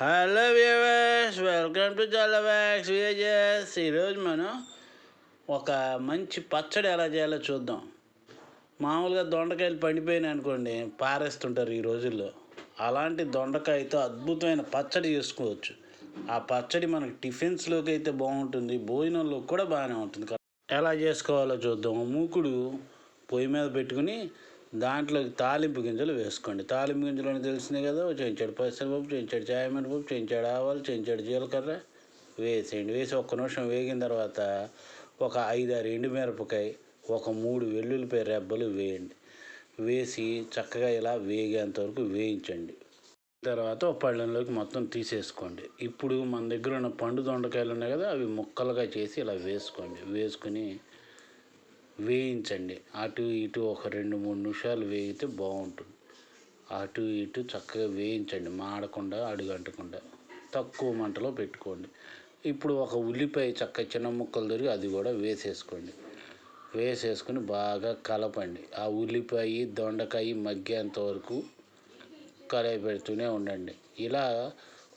Hello viewers welcome to జలవాక్స్ విజయస్ ఈరోజు మనం ఒక మంచి పచ్చడి ఎలా చేయాలో చూద్దాం. మామూలుగా దొండకాయలు పండిపోయినాయి అనుకోండి పారేస్తుంటారు ఈ రోజుల్లో. అలాంటి దొండకాయతో అద్భుతమైన పచ్చడి చేసుకోవచ్చు. ఆ పచ్చడి మనకి టిఫిన్స్లోకి అయితే బాగుంటుంది భోజనంలో కూడా బాగానే ఉంటుంది. ఎలా చేసుకోవాలో చూద్దాం. మూకుడు పొయ్యి మీద పెట్టుకుని దాంట్లోకి తాలింపు గింజలు వేసుకోండి. తాలింపు గింజలు అని తెలిసినాయి కదా చెంచాడు పచ్చనిపప్పు చెంచాడు చాయమినపప్పు చెంచాడు ఆవాలు చెంచాడు జీలకర్ర. వేసేయండి. వేసి ఒక్క నిమిషం వేగిన తర్వాత ఒక ఐదారు ఎండుమిరపకాయ ఒక మూడు వెల్లుల్లిపాయ రెబ్బలు వేయండి. వేసి చక్కగా ఇలా వేగేంత వరకు వేయించండి. తర్వాత పళ్ళెంలోకి మొత్తం తీసేసుకోండి. ఇప్పుడు మన దగ్గర ఉన్న పండు దొండకాయలు ఉన్నాయి కదా అవి ముక్కలుగా చేసి ఇలా వేసుకోండి. వేసుకుని వేయించండి. అటు ఇటు ఒక రెండు మూడు నిమిషాలు వేగితే బాగుంటుంది. అటు ఇటు చక్కగా వేయించండి. మాడకుండా అడుగంటకుండా. తక్కువ మంటలో పెట్టుకోండి. ఇప్పుడు ఒక ఉల్లిపాయ చక్క చిన్న ముక్కలు దొరికి అది కూడా వేసేసుకోండి. వేసేసుకుని బాగా కలపండి. ఆ ఉల్లిపాయ దొండకాయ మగ్గేంత వరకు కలయి పెడుతూనే ఉండండి. ఇలా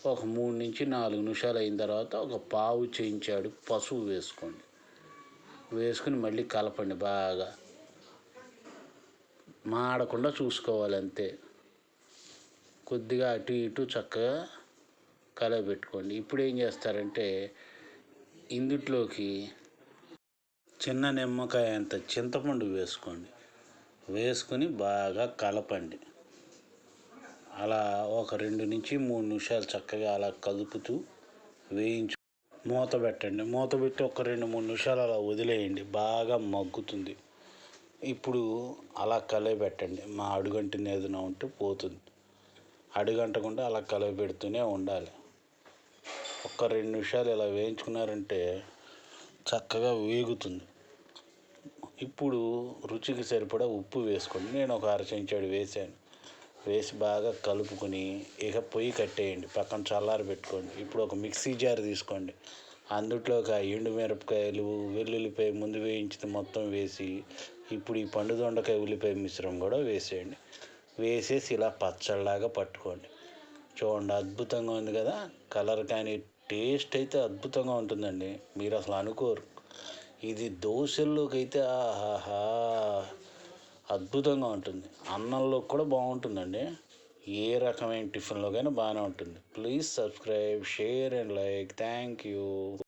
ఒక మూడు నుంచి నాలుగు నిమిషాలు అయిన తర్వాత ఒక పావు చేయించాడు పసుపు వేసుకోండి. వేసుకుని మళ్ళీ కలపండి బాగా. మాడకుండా చూసుకోవాలి అంతే కొద్దిగా అటు ఇటు చక్కగా కలబెట్టుకోండి ఇప్పుడు ఏం చేస్తారంటే ఇందుట్లోకి చిన్న నిమ్మకాయ అంత చింతపండు వేసుకోండి. వేసుకొని బాగా కలపండి. అలా ఒక రెండు నుంచి మూడు నిమిషాలు చక్కగా అలా కలుపుతూ వేయించు మూత పెట్టండి. మూత పెట్టి ఒక రెండు మూడు నిమిషాలు అలా వదిలేయండి. బాగా మగ్గుతుంది. ఇప్పుడు అలా పెట్టండి. మా అడుగంటిని ఏదైనా ఉంటే పోతుంది. అడుగంటకుండా అలా పెడుతూనే ఉండాలి. ఒక రెండు నిమిషాలు ఇలా వేయించుకున్నారంటే చక్కగా వేగుతుంది. ఇప్పుడు రుచికి సరిపడా ఉప్పు వేసుకోండి. నేను ఒక అర చెంచాడు వేసాను. వేసి బాగా కలుపుకొని ఇక పొయ్యి కట్టేయండి. పక్కన చల్లారి పెట్టుకోండి. ఇప్పుడు ఒక మిక్సీ జార్ తీసుకోండి. అందుట్లో ఒక ఎండు మిరపకాయలు వెల్లుల్లిపాయ ముందు వేయించింది మొత్తం వేసి ఇప్పుడు ఈ పండు దొండకాయ ఉల్లిపాయ మిశ్రమం కూడా వేసేయండి. వేసేసి ఇలా పచ్చళ్ళలాగా పట్టుకోండి. చూడండి అద్భుతంగా ఉంది కదా? కలర్ కానీ టేస్ట్ అయితే అద్భుతంగా ఉంటుందండి. మీరు అసలు అనుకోరు. ఇది దోశల్లోకి అయితే ఆహాహా! అద్భుతంగా ఉంటుంది. అన్నంలో కూడా బాగుంటుందండి. ఏ రకమైన టిఫిన్లో కానీ బాగానే ఉంటుంది. Please subscribe share and like. Thank you.